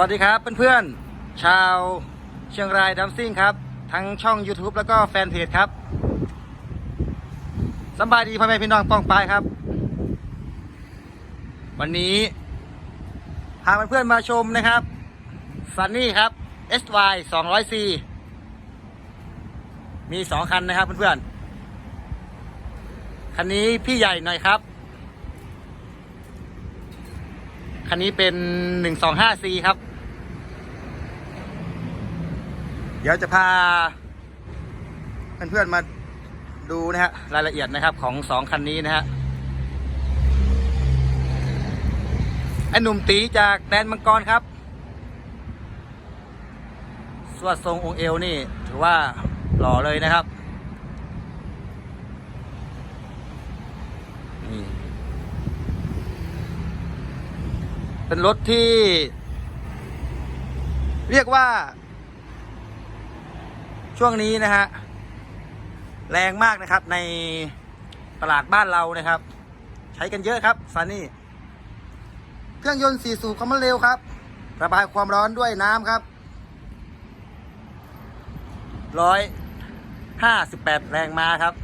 วัสดีครับเพื่อนๆ ชาวเชียงรายดัมซิ่งครับ ทั้งช่อง YouTube แล้วก็แฟนเพจครับสบายดีพ่อแม่พี่น้องป้องปายครับ วันนี้พาเพื่อนๆมาชมนะครับซันนี่ครับ SY 200C มีสองคันนะครับเพื่อนๆ คันนี้พี่ใหญ่หน่อยครับ คันนี้เป็น 125C ครับ เดี๋ยวจะพา เพื่อนๆมาดูนะฮะรายละเอียดนะครับของสองคันนี้นะฮะไอ้หนุ่มตีจากแดนมังกรครับ สวดทรงองค์เอวนี่ ถือว่าหล่อเลยนะครับ เป็นรถที่ เรียกว่า ช่วงนี้นะฮะ แรงมากนะครับในตลาดบ้านเรานะครับ ใช้กันเยอะครับซานี่เครื่องยนต์สี่สูบความเร็วครับ ระบายความร้อนด้วยน้ำครับร้อยห้าสิบแปดแรงม้าครับ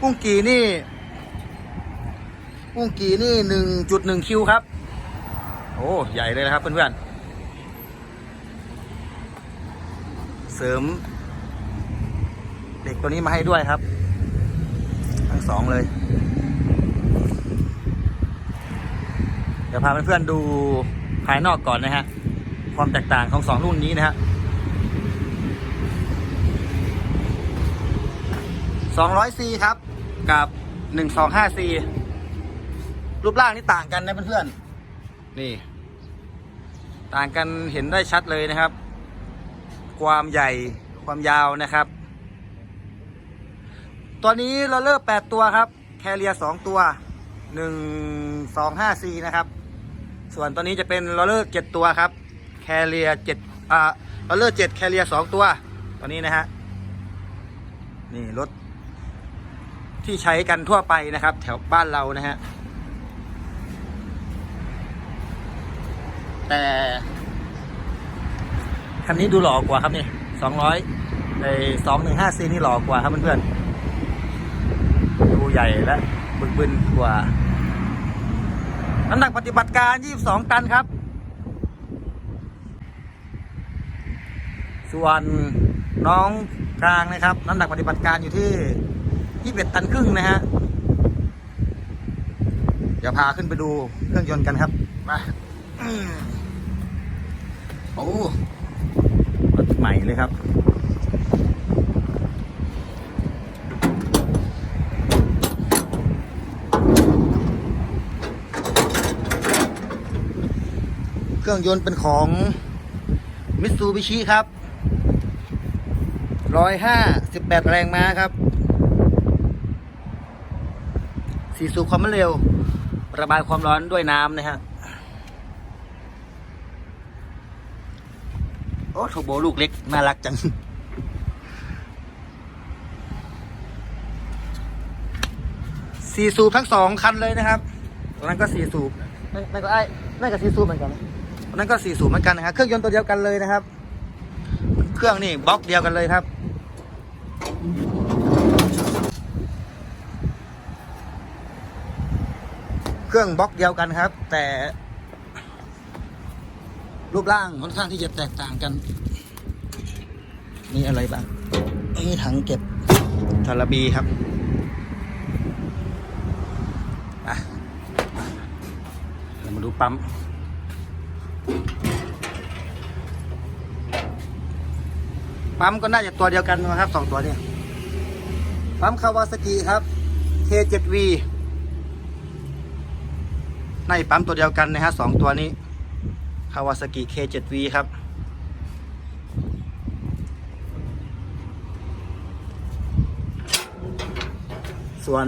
กุ้งกีนี่ กุ้งกีนี่หนึ่งจุดหนึ่งคิวครับ โอ้ใหญ่เลยนะครับเพื่อนๆ เสริม เด็กตัวนี้มาให้ด้วยครับ ทั้งสองเลย เดี๋ยวพาเพื่อนๆดูภายนอกก่อนนะฮะ ความแตกต่างของสองรุ่นนี้นะฮะ 200C ครับ กับ 125C รูปร่างนี่ต่างกันนะเพื่อนๆนี่ ต่างกันเห็นได้ชัดเลยนะครับ ความใหญ่ความยาวนะครับ ตัวนี้เราเลิกแปดตัวครับแคเรียสองตัวหนึ่งสองห้าสี่นะครับ ส่วนตัวนี้จะเป็นเราเลิกเจ็ดตัวครับ แคเรียเจ็ดอ่าเราเลิกเจ็ดแคเรียสองตัวตัวนี้นะฮะนี่รถที่ใช้กันทั่วไปนะครับ แถวบ้านเรานะฮะ แต่คันนี้ดูหล่อกว่าครับนี่สองร้อยในสองหนึ่งห้าซีนี่หล่อกว่าครับเพื่อนๆดูใหญ่และบึกบึนกว่า น้ำหนักปฏิบัติการ22ตันครับ ส่วนน้องกลางนะครับ น้ำหนักปฏิบัติการอยู่ที่21ตันครึ่งนะฮะ เดี๋ยวพาขึ้นไปดูเครื่องยนต์กันครับ มา โอ้รถใหม่เลยครับเครื่องยนต์เป็นของมิตซูบิชิครับร้อยห้าสิบแปดแรงม้าครับ สีสูบความเร็ว ระบายความร้อนด้วยน้ำนะฮะ อ้โทโบลูกเล็ก น่ารักจัง สี่สูบทั้งสองคันเลยนะครับตัวนั้นก็สี่สูบนั่นนั่นก็ไอ้นั่นก็สี่สูบเหมือนกันตัวนั้นก็สี่สูบเหมือนกันนะครับ เครื่องยนต์ตัวเดียวกันเลยนะครับ เครื่องนี่บล็อกเดียวกันเลยครับเครื่องบล็อกเดียวกันครับ แต่ รูปร่างค่อนข้างที่จะแตกต่างกัน มีอะไรบ้างนี่ถังเก็บทาราบีครับอะเรามาดูปั๊มปั๊มก็น่าจะตัวเดียวกันนะครับสองตัวเนี่ยปั๊มคาวาซากิครับ K7V ในปั๊มตัวเดียวกันนะฮะสองตัวนี้ คาวาซากิ K7V ครับ ส่วน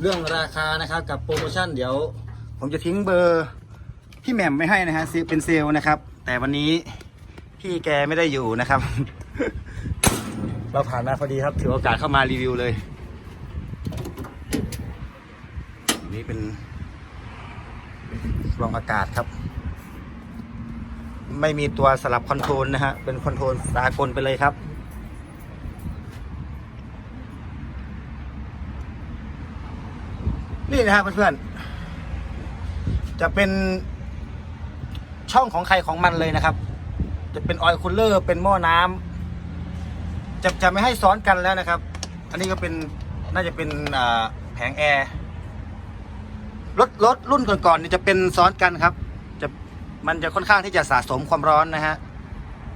เรื่องราคานะครับกับโปรโมชั่นเดี๋ยว ผมจะทิ้งเบอร์พี่แหม่มไม่ให้นะฮะเป็นเซลนะครับ แต่วันนี้พี่แกไม่ได้อยู่นะครับ เราผ่านมาพอดีครับ ถือโอกาสเข้ามารีวิวเลย นี่เป็น รองอากาศครับ ไม่มีตัวสลับคอนโทรลนะฮะ เป็นคอนโทรลสากลไปเลยครับ นี่นะฮะเพื่อนๆ จะเป็นช่องของใครของมันเลยนะครับ จะเป็นออยล์คูลเลอร์ เป็นหม้อน้ำจะจะไม่ให้ซ้อนกันแล้วนะครับ อันนี้ก็เป็นน่าจะเป็นแผงแอร์ รถรถรุ่นก่อนๆนี่จะเป็นซ้อนกันครับ จะมันจะค่อนข้างที่จะสะสมความร้อนนะฮะ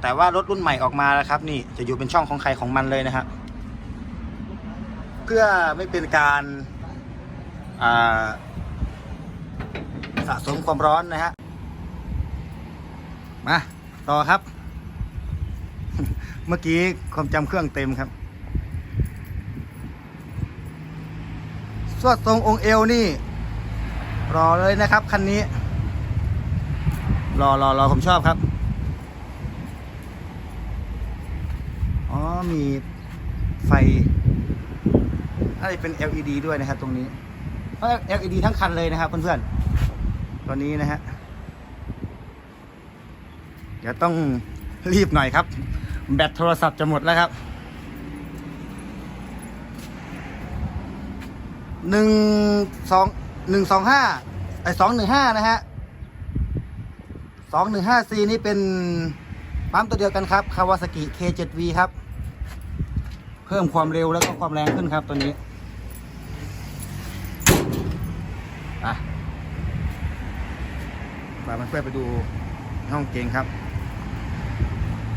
แต่ว่ารถรุ่นใหม่ออกมาแล้วครับ นี่จะอยู่เป็นช่องของใครของมันเลยนะฮะเพื่อไม่เป็นการาสะสมความร้อนนะฮะมาต่อครับ เมื่อกี้ความจำเครื่องเต็มครับสวดทรงองค์เอวนี่ รอเลยนะครับคันนี้ รอรอรอผมชอบครับ อ๋อ มีไฟน่าจะเป็น LED ด้วยนะครับ ตรงนี้ LED ทั้งคันเลยนะครับเพื่อนๆ ตอนนี้นะฮะ เดี๋ยวต้องรีบหน่อยครับ แบตโทรศัพท์จะหมดแล้วครับหนึ่งสอง หนึ่งสองห้าไอสองหนึ่งห้านะฮะสองหนึ่งห้าซีนี่เป็นปั๊มตัวเดียวกันครับคาวาสกิ K7V ครับ เพิ่มความเร็วแล้วก็ความแรงขึ้นครับตัวนี้อะมาเพื่อไปดูห้องเกงครับ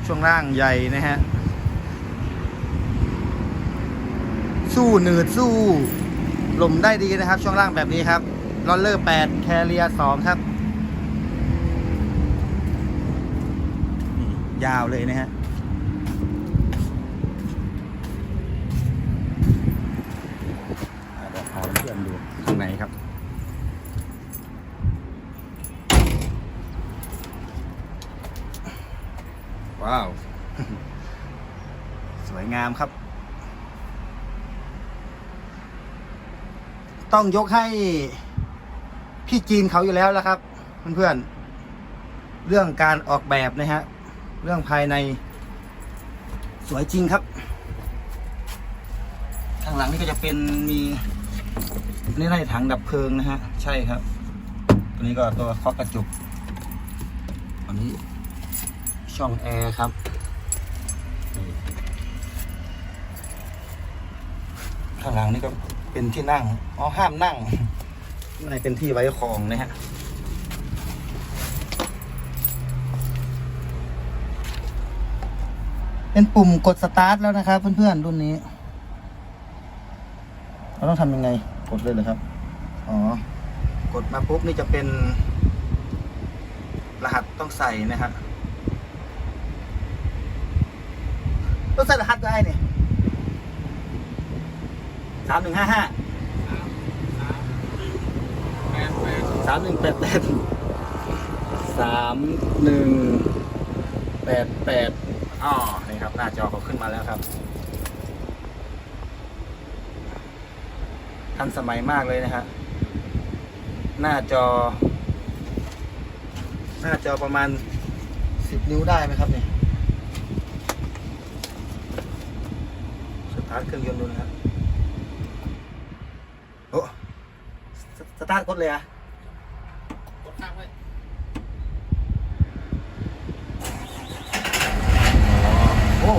ช่วงล่างใหญ่นะฮะ สู้หนืดสู้ หลุมได้ดีนะครับ ช่วงล่างแบบนี้ครับลอนเลอร์ 8 แคเรีย2ครับ ยาวเลยนะฮะ อ่าเดี๋ยวพาเพื่อนดูข้างในครับ ว้าว สวยงามครับ ต้องยกให้พี่จีนเขาอยู่แล้วละครับ เพื่อนๆ เรื่องการออกแบบนะฮะ เรื่องภายในสวยจริงครับ ข้างหลังนี่ก็จะเป็นมีนี่น่าจะถังดับเพลิงนะฮะ ใช่ครับ ตัวนี้ก็ตัวเคาะกระจกอันนี้ช่องแอร์ครับข้างหลังนี่ก็ เป็นที่นั่งอ๋อห้ามนั่งข้างในเป็นที่ไว้ของนะฮะเป็นปุ่มกดสตาร์ทแล้วนะครับเพื่อนๆรุ่นนี้ เราต้องทำยังไง กดเลยเหรอครับ อ๋อ กดมาปุ๊บนี่จะเป็น รหัสต้องใส่นะฮะต้องใส่รหัสได้เนี่ย สามหนึ่งห้าห้าสามหนึ่งแปดแปดสามหนึ่งแปดแปดอ๋อนี่ครับ หน้าจอเขาขึ้นมาแล้วครับ ทันสมัยมากเลยนะฮะหน้าจอ หน้าจอประมาณสิบนิ้วได้ไหมครับเนี่ยสตาร์ทเครื่องยนต์ดูนะครับ โอ้สสตาร์ทกดเลยอะกดข้างไว้โอ้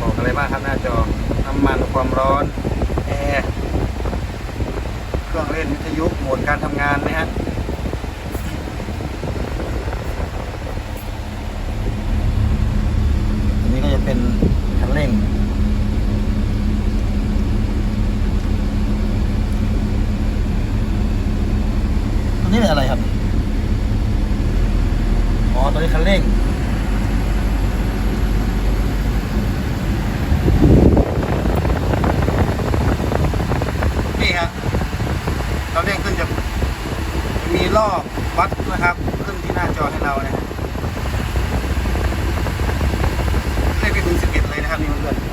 บอกอะไรบ้างครับหน้าจอ น้ำมันความร้อนแอร์เครื่องเล่นวิทยุโหมดการทำงานนะฮะ อันนี้ก็จะเป็นคันเร่ง ตัวนี้เป็นอะไรครับ อ๋อ ตัวนี้คันเร่ง นี่ครับเราเร่งขึ้นจะมีรอบวัดนะครับ ขึ้นที่หน้าจอให้เราเนี่ยเร่งไปถึง11เลยนะ นะครับนี่เพื่อนโหม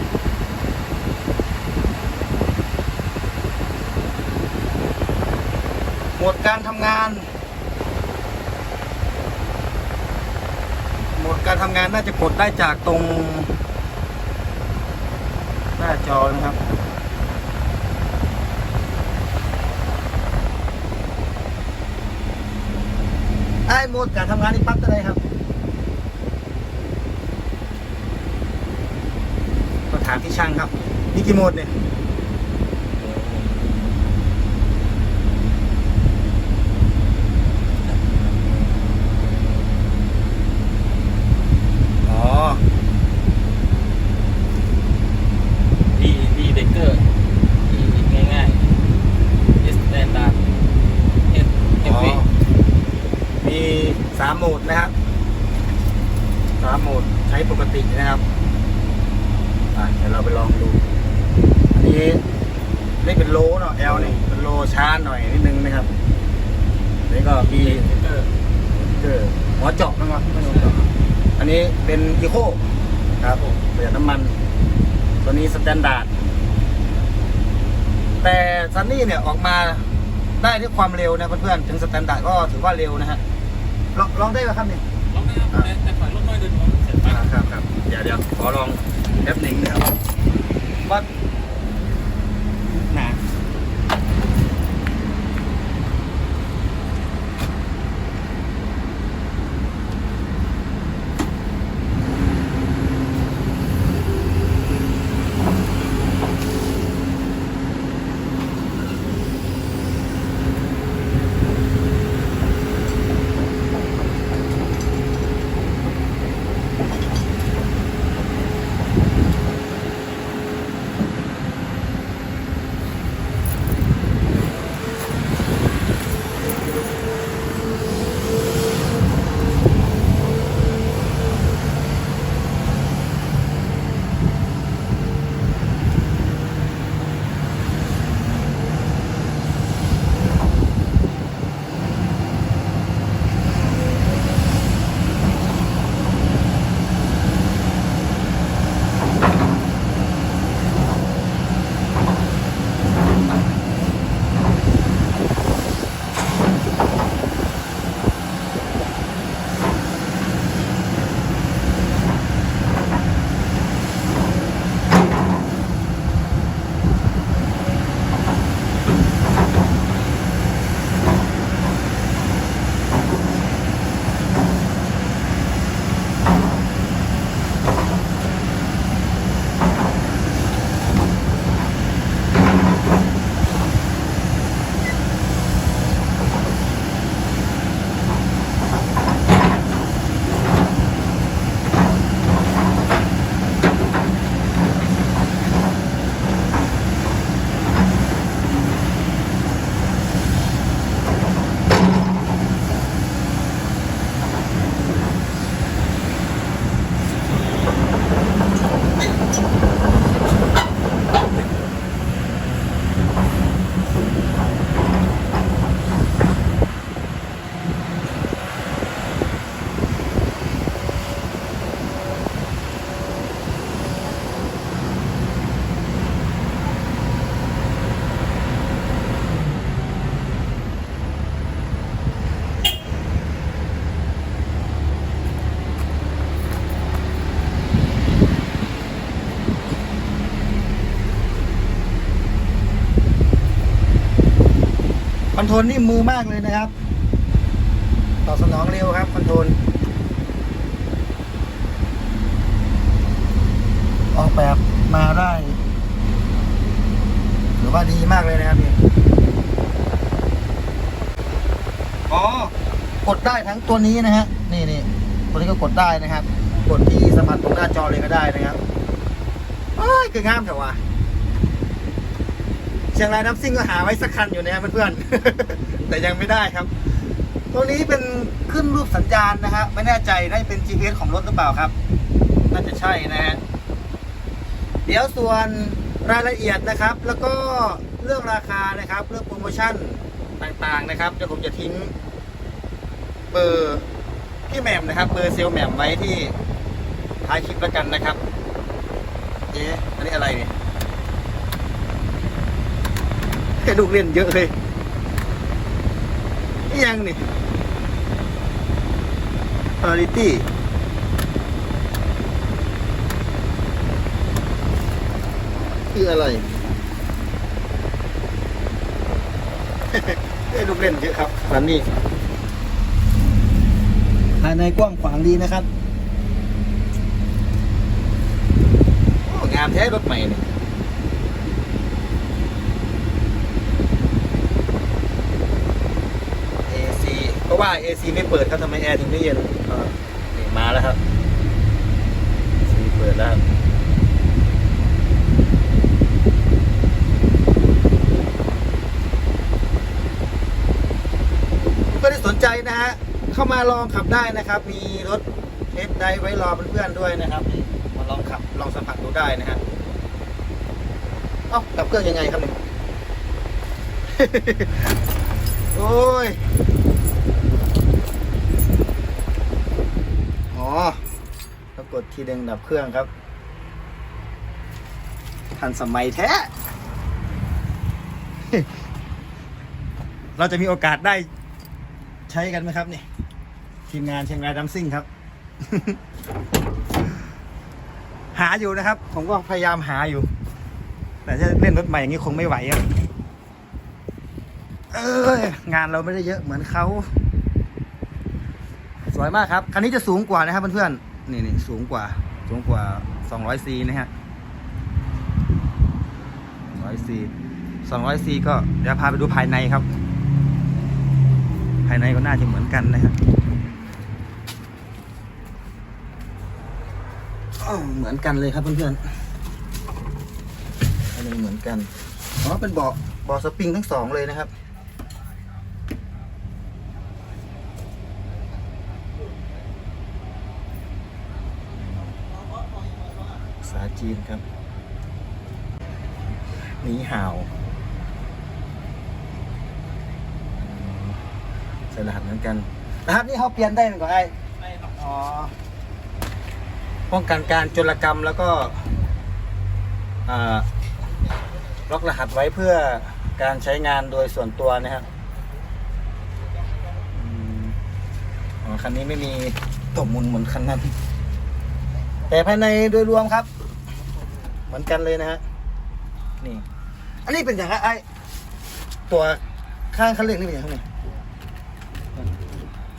ดการทำงาน โหมดการทำงานน่าจะกดได้จากตรง หน้าจอนะครับไอ้โหมดการทำงานนี่ปั๊บอะไรครับต้องถามที่ช่างครับนี่กี่โหมดเนี่ย อ๋อ ดีดีเบเกอร์ดีง่ายๆเอสแตนดาร์ดเอสเอฟวี มีสามโหมดนะครับสามโหมดใช้ปกตินะครับอะเดี๋ยวเราไปลองดู อันนี้นี่เป็นโลเนาะ L นี่เป็นโล ช้าหน่อยนิดนึงนะครับนี่ก็มีเบเกอร์เออหัวเจาะนะครับไม่ใช่หัวเจาะอันนี้เป็นอีโคครับผมประหยัดน้ำมัน ตัวนี้สแตนดาร์ดแต่ซันนี่เนี่ยออกมาได้ด้วยความเร็วนะเพื่อนๆถึงสแตนดาร์ดก็ถือว่าเร็วนะฮะลองลองได้ไหมครับเนี่ยลองได้ครับแต่แต่ฝ่ายรถน้อยเดินผมเสร็จไปอ่าครับครับเดี๋ยวเดี๋ยวขอลองแป๊บหนึ่งนะครับว่าหนา อนโทรลนี่มือมากเลยนะครับ ตอบสนองเร็วครับคอนโทรลออกแบบมาได้ถือว่าดีมากเลยนะครับนี่อ๋อกดได้ทั้งตัวนี้นะฮะนี่นี่ตัวนี้ก็กดได้นะครับ กดที่สมผัสตรงหน้าจอเลยก็ได้นะครับเอ้ยคืองามแต่ว่า เชียงรายน้ำซิ่งก็หาไว้สักคันอยู่นะครับเพื่อนๆ แต่ยังไม่ได้ครับตัวนี้เป็นขึ้นรูปสัญญาณนะครับไม่แน่ใจได้เป็น GPS ของรถหรือเปล่าครับ น่าจะใช่นะฮะเดี๋ยวส่วนรายละเอียดนะครับ แล้วก็เรื่องราคานะครับ เรื่องโปรโมชั่นต่างๆนะครับเดี๋ยวผมจะทิ้งเบอร์พี่แหม่มนะครับเบอร์เซลลแหม่มไว้ที่ท้ายคลิปแล้วกันนะครับเอ๊ะอันนี้อะไรเนี่ย แค่ลูกเล่นเยอะเลยยังนี่ quality คืออะไรเอ้ยลูกเล่นเยอะครับสันนี่ภายในกว้างขวางดีนะครับงามแท้รถใหม่เนี่ย AC เพราะว่า AC ไม่เปิดครับทำไมแอร์ถึงไม่เย็นอ่านี่มาแล้วครับ AC เปิดแล้วครับก็ที่สนใจนะฮะ เข้ามาลองขับได้นะครับ มีรถเทสได้ไว้รอเพื่อนๆด้วยนะครับนี่มาลองขับลองสัมผัสดูได้นะฮะเอ้าดับเครื่องยังไงครับเนี่ย โอ้ย อ๋อ แล้วกดทีเดึงดับเครื่องครับ ทันสมัยแท้ เราจะมีโอกาสได้ใช้กันไหมครับนี่ ทีมงานเชียงรายดัมซิ่งครับ หาอยู่นะครับ ผมก็พยายามหาอยู่ แต่ถ้าเล่นรถใหม่อย่างนี้คงไม่ไหวอะเอยงานเราไม่ได้เยอะเหมือนเขา สวยมากครับ คันนี้จะสูงกว่านะครับเพื่อนๆ นี่นี่สูงกว่า สูงกว่า200ซีนะฮะ200ซี200ซีก็เดี๋ยวพาไปดูภายในครับ ภายในก็น่าจะเหมือนกันนะฮะอ้าวเหมือนกันเลยครับเพื่อนๆภายในเหมือนกัน อ๋อ เป็นเบาะเบาะสปริงทั้งสองเลยนะครับ ษาจีนครับหนีห่าวอืมใส่รหัสเหมือนกันรหัสนี่เขาเปลี่ยนได้ไหมก่อนไอ้ไม่ครับอ๋อป้องกันการโจรกรรมแล้วก็อ่าล็อกรหัสไว้เพื่อการใช้งานโดยส่วนตัวนะครับอืมอ๋อคันนี้ไม่มีตบมุนเหมือนคันนั้น แต่ภายในโดยรวมครับเห มือนกันเลยนะฮะนี่ อันนี้เป็นอย่างไรไอ้ตัวข้างคันเร่งนี่เป็นอย่างไรนี่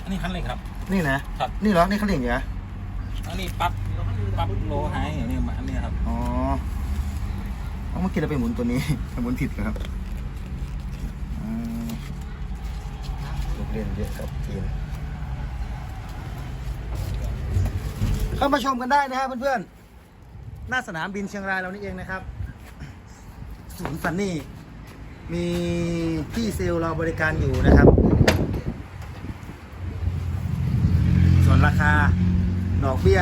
อันนี้คันเร่งครับ นี่นะครับ นี่เหรอนี่คันเร่งเหรออันนี้ปั๊บปั๊บโลไฮอย่างนี้มาอันนี้ครับอ๋อเอาเมื่อกี้เราไปหมุนตัวนี้หมุนผิดเหรอครับอืมลูกเล่นเยอะครับทีมเข้ามาชมกันได้นะฮะเพื่อนๆ หน้าสนามบินเชียงรายเรานี่เองนะครับศูนย์ซันนี่มีพี่เซลเราบริการอยู่นะครับ ส่วนราคาดอกเบี้ย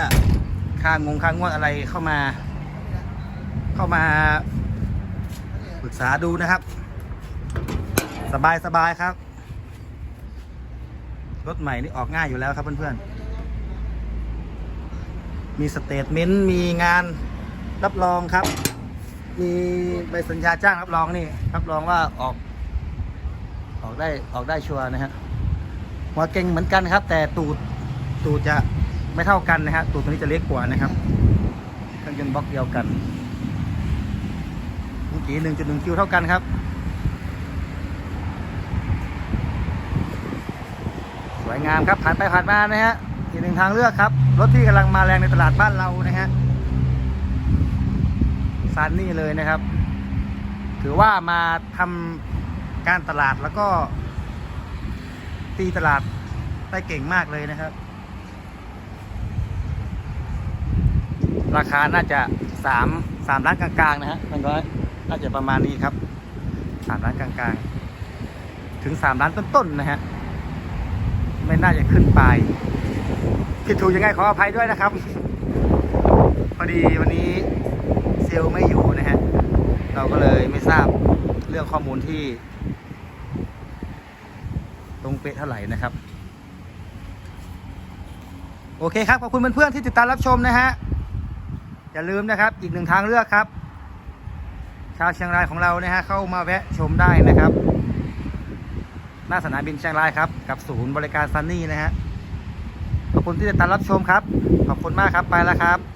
ค่างงค่างวดอะไรเข้ามา เข้ามาปรึกษาดูนะครับ สบายสบายครับ รถใหม่นี่ออกง่ายอยู่แล้วครับเพื่อนๆ มีสเตทเมนต์มีงาน รับรองครับ มีใบสัญญาจ้างรับรองนี่ รับรองว่าออก ออกได้ออกได้ชัวร์นะฮะหัวเก่งเหมือนกันครับ แต่ตูดตูดจะไม่เท่ากันนะฮะตูดตัวนี้จะเล็กกว่านะครับเครื่องยนต์บล็อกเดียวกันเมื่อกี้หนึ่งจุดหนึ่งคิวเท่ากันครับสวยงามครับผ่านไปผ่านมานะฮะอีกหนึ่งทางเลือกครับรถที่กำลังมาแรงในตลาดบ้านเรานะฮะ ซันนี่เลยนะครับ ถือว่ามาทำการตลาดแล้วก็ ตีตลาดได้เก่งมากเลยนะครับ ราคาน่าจะสามสามล้านกลางๆนะฮะมันก็น่าจะประมาณนี้ครับสามล้านกลางๆ ถึงสามล้านต้นๆนะฮะไม่น่าจะขึ้นไปผิดถูกยังไงขออภัยด้วยนะครับ พอดีวันนี้ ลไม่อยู่นะฮะ เราก็เลยไม่ทราบเรื่องข้อมูลที่ ตรงเป๊ะเท่าไหร่นะครับ โอเคครับ ขอบคุณเพื่อนๆที่ติดตามรับชมนะฮะ อย่าลืมนะครับ อีกหนึ่งทางเลือกครับ ชาวเชียงรายของเรานะฮะ เข้ามาแวะชมได้นะครับ หน้าสนามบินเชียงรายครับ กับศูนย์บริการซันนี่นะฮะขอบคุณที่ติดตามรับชมครับ ขอบคุณมากครับ ไปแล้วครับ